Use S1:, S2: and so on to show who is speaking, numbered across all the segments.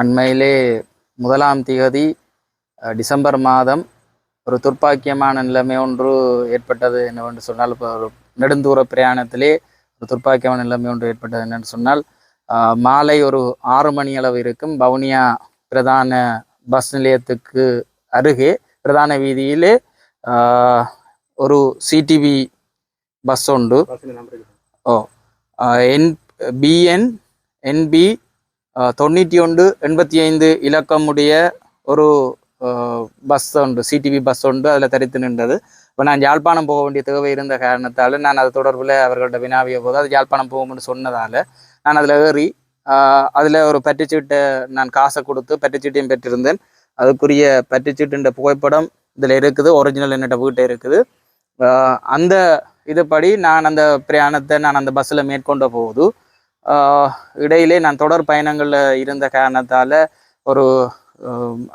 S1: அண்மையிலே முதலாம் திகதி டிசம்பர் மாதம் ஒரு துர்ப்பாக்கியமான நிலைமை ஒன்று ஏற்பட்டது என்னவென்று சொன்னால் இப்போ ஒரு நெடுந்தூர பிரயாணத்திலே ஒரு துர்ப்பாக்கியமான நிலைமை ஒன்று ஏற்பட்டது என்னன்னு சொன்னால் மாலை ஒரு ஆறு மணி அளவு இருக்கும். வவுனியா பிரதான பஸ் நிலையத்துக்கு அருகே பிரதான வீதியிலே ஒரு சிடிவி பஸ் உண்டு. ஓ என் பிஎன் என்பி தொண்ணூற்றி ஒன்று எண்பத்தி ஐந்து இலக்கமுடைய ஒரு பஸ் உண்டு சிடிவி பஸ் உண்டு அதில் தரித்து நின்றது. இப்போ நான் யாழ்ப்பாணம் போக வேண்டிய தேவை இருந்த காரணத்தால் நான் அது தொடர்பில் அவர்கள்ட்ட வினாவிய போது அது யாழ்ப்பாணம் போகும்னு சொன்னதால் நான் அதில் ஏறி அதில் ஒரு பற்றுச்சீட்டை நான் காசை கொடுத்து பற்றுச்சீட்டையும் பெற்றிருந்தேன். அதுக்குரிய பற்றுச்சீட்டுன்ற புகைப்படம் இதில் இருக்குது ஒரிஜினல் என்னட்ட வீட்டை இருக்குது. அந்த இதுபடி நான் அந்த பிரயாணத்தை நான் அந்த பஸ்ஸில் மேற்கொண்ட போது இடையிலே நான் தொடர் பயணங்களில் இருந்த காரணத்தால் ஒரு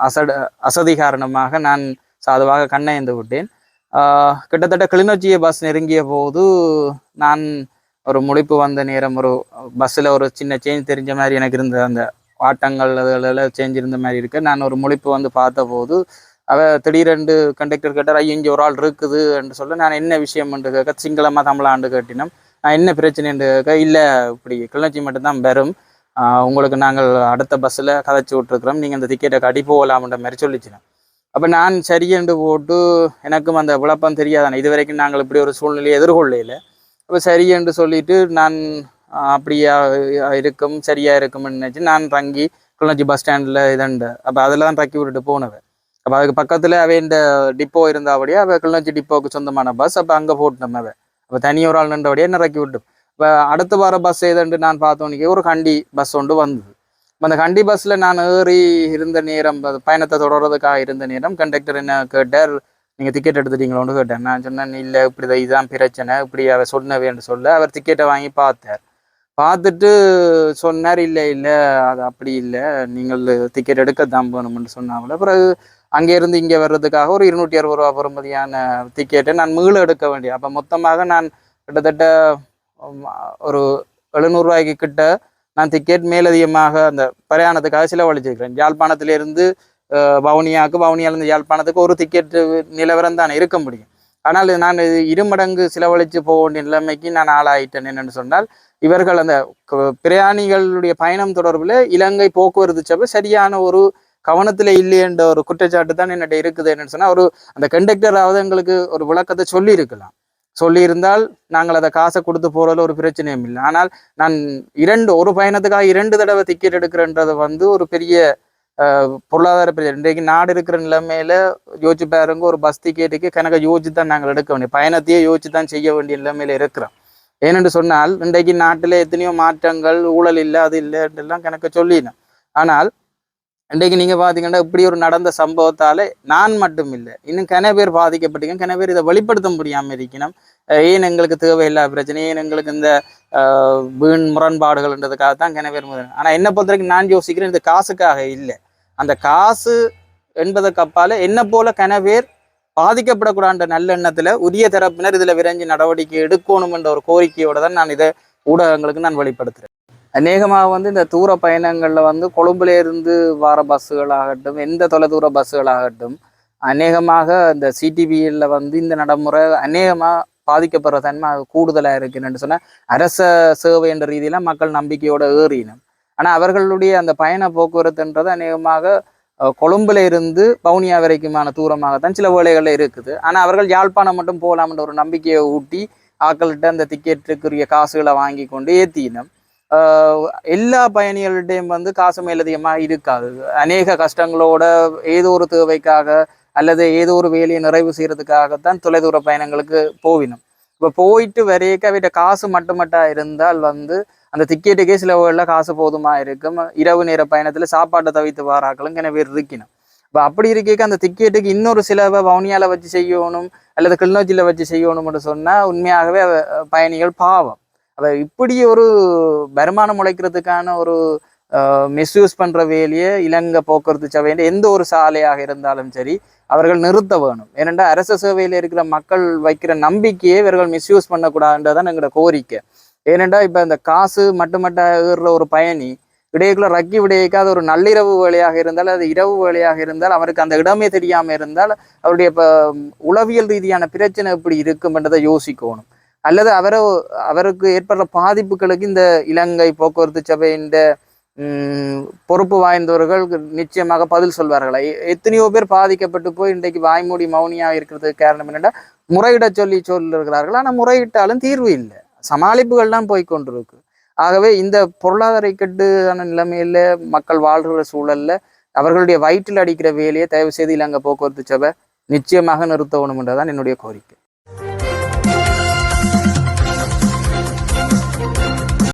S1: அசட அசதி காரணமாக நான் சாதுவாக கண்ணயந்து விட்டேன். கிட்டத்தட்ட கிளிநொச்சியை பஸ் நெருங்கிய போது நான் ஒரு முழிப்பு வந்த நேரம் ஒரு பஸ்ஸில் ஒரு சின்ன சேஞ்ச் தெரிஞ்ச மாதிரி எனக்கு இருந்த அந்த ஆட்டங்கள் அதெல்லாம் சேஞ்ச் இருந்த மாதிரி இருக்கு. நான் ஒரு முழிப்பு வந்து பார்த்தபோது அவ திடீரென்று கண்டக்டர் கேட்டார் ஐயோ இங்கே ஒரு ஆள் இருக்குது என்று சொல்ல நான் என்ன விஷயம் என்று கேட்க சிங்களமாக தமிழாண்டு கேட்டினோம். என்ன பிரச்சனை இல்லை இப்படி கிளிநொச்சி மட்டும்தான் வரும். உங்களுக்கு நாங்கள் அடுத்த பஸ்ஸில் கதைச்சி விட்ருக்குறோம் நீங்கள் அந்த டிக்கெட்டை கடி போகலாம்ன்ற மாதிரி சொல்லிச்சினோம் அப்போ நான் சரியென்று என்று போட்டு எனக்கும் அந்த விளப்பம் தெரியாதானே? இது வரைக்கும் நாங்கள் இப்படி ஒரு சூழ்நிலையை எதிர்கொள்ளையில் அப்போ சரி என்று சொல்லிட்டு நான் அப்படியா இருக்கும் சரியாக இருக்கும்னு நினச்சி நான் தங்கி கிளிநொச்சி பஸ் ஸ்டாண்டில் இதண்டு. அப்போ அதில் தான் தக்கி விட்டுட்டு போனவன். அப்போ அதுக்கு பக்கத்தில் அவன் இந்த டிப்போ இருந்தாபடியே அவள் கிளிநொச்சி டிப்போவுக்கு சொந்தமான பஸ் அப்போ அங்கே போட்டுனோம் அவன். இப்போ தனி ஒரு ஆள் நின்றபடியே நிறக்கி இறக்கி விட்டு இப்போ அடுத்து வர பஸ் ஏதண்டு நான் பார்த்தோன்னே ஒரு கண்டி பஸ் ஒன்று வந்தது அந்த கண்டி பஸ்ஸில் நான் ஏறி இருந்த நேரம் பயணத்தை தொடர்றதுக்காக இருந்த நேரம் கண்டக்டர் என்ன கேட்டார் நீங்கள் டிக்கெட் எடுத்துட்டீங்களோன்னு கேட்டேன் நான் சொன்னேன் இல்லை இப்படி தான் இதுதான் பிரச்சனை இப்படி அவர் சொன்னவேன்னு சொல்ல அவர் டிக்கெட்டை வாங்கி பார்த்தார் பார்த்துட்டு சொன்னார் இல்லை இல்லை அது அப்படி இல்லை. நீங்கள் டிக்கெட் எடுக்க தான் போகணும்னு சொன்னாங்களே பிறகு அங்கேருந்து இங்கே வர்றதுக்காக ஒரு இருநூற்றி அறுபது ரூபா பெறுமதியான டிக்கெட்டை நான் மீள எடுக்க வேண்டிய அப்போ மொத்தமாக நான் கிட்டத்தட்ட ஒரு எழுநூறுவாய்க்கு கிட்ட நான் டிக்கெட் மேலதிகமாக அந்த பிரயாணத்துக்காக செலவழிச்சிருக்கிறேன். யாழ்ப்பாணத்திலிருந்து வவுனியாவுக்கு வவுனியாலேருந்து யாழ்ப்பாணத்துக்கு ஒரு டிக்கெட் நிலவரம் தானே இருக்க முடியும். ஆனால் நான் இருமடங்கு செலவழித்து போக வேண்டிய நிலைமைக்கு நான் ஆளாயிட்டேன் என்னென்னு சொன்னால் இவர்கள் அந்த பிரயாணிகளுடைய பயணம் தொடர்பில் இலங்கை போக்குவரத்து சபை சரியான ஒரு கவனத்தில் இல்லையென்ற ஒரு குற்றச்சாட்டு தான் என்னட்ட இருக்குது என்னன்னு சொன்னால் ஒரு அந்த கண்டக்டராவது எங்களுக்கு ஒரு விளக்கத்தை சொல்லியிருக்கலாம். சொல்லியிருந்தால் நாங்கள் அதை காசை கொடுத்து போகிறதுல ஒரு பிரச்சனையும் இல்லை. ஆனால் நான் இரண்டு ஒரு பயணத்துக்காக இரண்டு தடவை டிக்கெட் எடுக்கிறேன்றது வந்து ஒரு பெரிய பொருளாதார பிரச்சனை. இன்றைக்கு நாடு இருக்கிற நிலைமையில யோசிச்சு பாருங்க ஒரு பஸ் டிக்கெட்டுக்கு கணக்க யோசிச்சு தான் நாங்கள் எடுக்க வேண்டிய பயணத்தையே யோசிச்சு தான் செய்ய வேண்டிய நிலைமையில இருக்கிறோம். ஏனென்று சொன்னால் இன்றைக்கு நாட்டில் எத்தனையோ மாற்றங்கள் ஊழல் இல்லை அது இல்லைன்றெல்லாம் கணக்க சொல்லினோம் ஆனால் இன்றைக்கு நீங்க பார்த்தீங்கன்னா இப்படி ஒரு நடந்த சம்பவத்தால் நான் மட்டும் இல்லை இன்னும் கன பேர் பாதிக்கப்பட்டிருக்கேன். கன பேர் இதை வெளிப்படுத்த முடியாம இருக்கணும். ஏன் எங்களுக்கு தேவையில்லா பிரச்சனை? ஏன் எங்களுக்கு இந்த ஆஹ், வீண் முரண்பாடுகள்ன்றதுக்காக தான் கன பேர் முதல் ஆனா என்ன பொறுத்த வரைக்கும் நான் யோசிக்கிறேன் இந்த காசுக்காக இல்லை. அந்த காசு என்பதற்கு அப்பால என்ன போல கன பேர் பாதிக்கப்படக்கூடாத நல்லெண்ணத்துல உரிய தரப்பினர் இதுல விரைஞ்சு நடவடிக்கை எடுக்கணும் என்ற ஒரு கோரிக்கையோடு தான் நான் இதை ஊடகங்களுக்கு நான் வெளிப்படுத்துறேன். அநேகமாக வந்து இந்த தூர பயணங்களில் வந்து கொழும்புலேருந்து வர பஸ்ஸுகளாகட்டும் எந்த தொலைதூர பஸ்ஸுகளாகட்டும் அநேகமாக இந்த சிடிபியில் வந்து இந்த நடைமுறை அநேகமாக பாதிக்கப்படுற தன்மை கூடுதலாக இருக்குன்னு சொன்னால் அரச சேவை என்ற ரீதியில் மக்கள் நம்பிக்கையோட ஏறினும். ஆனால் அவர்களுடைய அந்த பயண போக்குவரத்துன்றது அநேகமாக கொழும்புல இருந்து பவுனியா வரைக்குமான தூரமாகத்தான் சில வேலைகளில் இருக்குது. ஆனால் அவர்கள் யாழ்ப்பாணம் மட்டும் போகலாம்ன்ற ஒரு நம்பிக்கையை ஊட்டி ஆக்கள்கிட்ட அந்த டிக்கெட்டுக்குரிய காசுகளை வாங்கி கொண்டு ஏற்றினோம் எல்லா பயணிகள்கிட்டையும் வந்து காசு மேலதிகமாக இருக்காது. அநேக கஷ்டங்களோட ஏதோ ஒரு தேவைக்காக அல்லது ஏதோ ஒரு வேலையை நிறைவு செய்யறதுக்காகத்தான் தொலைதூர பயணங்களுக்கு போவினோம். இப்போ போயிட்டு வரையக்க அவட்ட காசு மட்டுமட்டா இருந்தால் வந்து அந்த டிக்கெட்டுக்கே சில காசு போதுமா இருக்கும். இரவு நேர பயணத்தில் சாப்பாட்டை தவித்து வாராக்களும் கிண பேர் இருக்கணும். இப்போ அப்படி இருக்க அந்த டிக்கெட்டுக்கு இன்னொரு சிலவை வவுனியால வச்சு செய்யணும் அல்லது கிளிநொச்சியில் வச்சு செய்யணும்னு சொன்னால் உண்மையாகவே பயணிகள் பாவம். அவ இப்படி ஒரு வருமானம் உழைக்கிறதுக்கான ஒரு மிஸ்யூஸ் பண்ற வேலையை இலங்கை போக்குவரத்து சபையின் எந்த ஒரு சாலையாக இருந்தாலும் சரி அவர்கள் நிறுத்த வேணும். ஏனென்றால் அரச சேவையில் இருக்கிற மக்கள் வைக்கிற நம்பிக்கையை இவர்கள் மிஸ்யூஸ் பண்ணக்கூடாதுன்றதான் எங்களோட கோரிக்கை. ஏனென்றால் இப்போ இந்த காசு மட்டுமட்ட ஏறுற ஒரு பயணி இடையக்குள்ள ரக்கி விடையக்காத ஒரு நள்ளிரவு வேலையாக இருந்தால் அது இரவு வேலையாக இருந்தால் அவருக்கு அந்த இடமே தெரியாமல் இருந்தால் அவருடைய இப்போ உளவியல் ரீதியான பிரச்சனை எப்படி இருக்கும்ன்றதை யோசிக்கணும். அல்லது அவரை அவருக்கு ஏற்படுற பாதிப்புகளுக்கு இந்த இலங்கை போக்குவரத்து சபையின் பொறுப்பு வாய்ந்தவர்கள் நிச்சயமாக பதில் சொல்வார்கள்? எ- எத்தனையோ பேர் பாதிக்கப்பட்டு போய் இன்றைக்கு வாய்மூடி மௌனியாக இருக்கிறதுக்கு காரணம் என்னென்னா முறையிட சொல்லி சொல்லிருக்கிறார்கள். ஆனால் முறையிட்டாலும் தீர்வு இல்லை. சமாளிப்புகள் தான் போய் கொண்டிருக்கு. ஆகவே இந்த பொருளாதார இக்கட்டான நிலைமையில மக்கள் வாழ்கிற சூழல்ல அவர்களுடைய வயிற்றில் அடிக்கிற வேலையை தயவு செய்து இலங்கை போக்குவரத்து சபை நிச்சயமாக நிறுத்தணும் என்றதான் என்னுடைய கோரிக்கை.